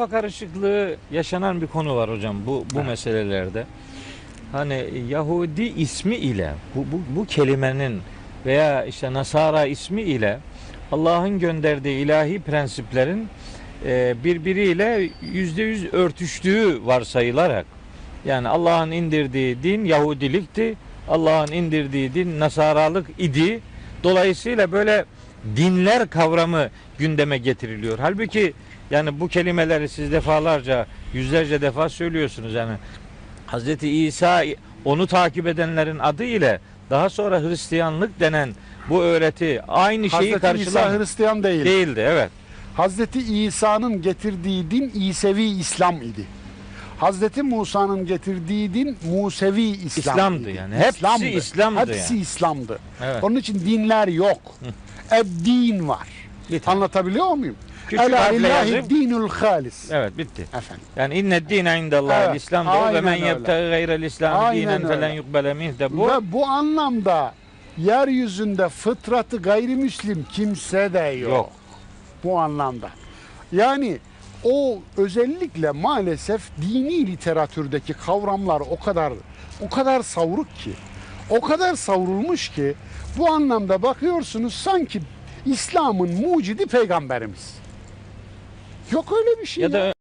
kafa karışıklığı yaşanan bir konu var hocam bu bu Evet. meselelerde. Hani Yahudi ismi ile bu, bu bu kelimenin veya işte Nasara ismi ile Allah'ın gönderdiği ilahi prensiplerin e, birbiriyle yüzde yüz örtüştüğü varsayılarak yani Allah'ın indirdiği din Yahudilikti, Allah'ın indirdiği din Nasaralık idi. Dolayısıyla böyle dinler kavramı gündeme getiriliyor. Halbuki yani bu kelimeleri siz defalarca, yüzlerce defa söylüyorsunuz yani. Hazreti İsa onu takip edenlerin adı ile daha sonra Hristiyanlık denen bu öğreti aynı şeyi Hazreti İsa karşılar Hristiyan değil. değildi. Evet. Hazreti İsa'nın getirdiği din İsevi İslam idi. Hazreti Musa'nın getirdiği din Musevi İslam İslam'dı yani. Hepsi İslam'dı Hepsi yani. İslam'dı. Evet. Onun için dinler yok. Eddin var. Bitti. Anlatabiliyor muyum? Küçük Ela yazayım. dinul halis. Evet bitti. Efendim. Yani inne dine indallahil Evet, İslam diyor ve men öyle. yebtagi gayrel İslam dinen felen yukbele minh de bu. Ve bu anlamda yeryüzünde fıtratı gayrimüslim kimse de yok. Yok. Bu anlamda. Yani o özellikle maalesef dini literatürdeki kavramlar o kadar o kadar savruk ki o kadar savrulmuş ki bu anlamda bakıyorsunuz sanki İslam'ın mucidi peygamberimiz. Yok öyle bir şey Ya da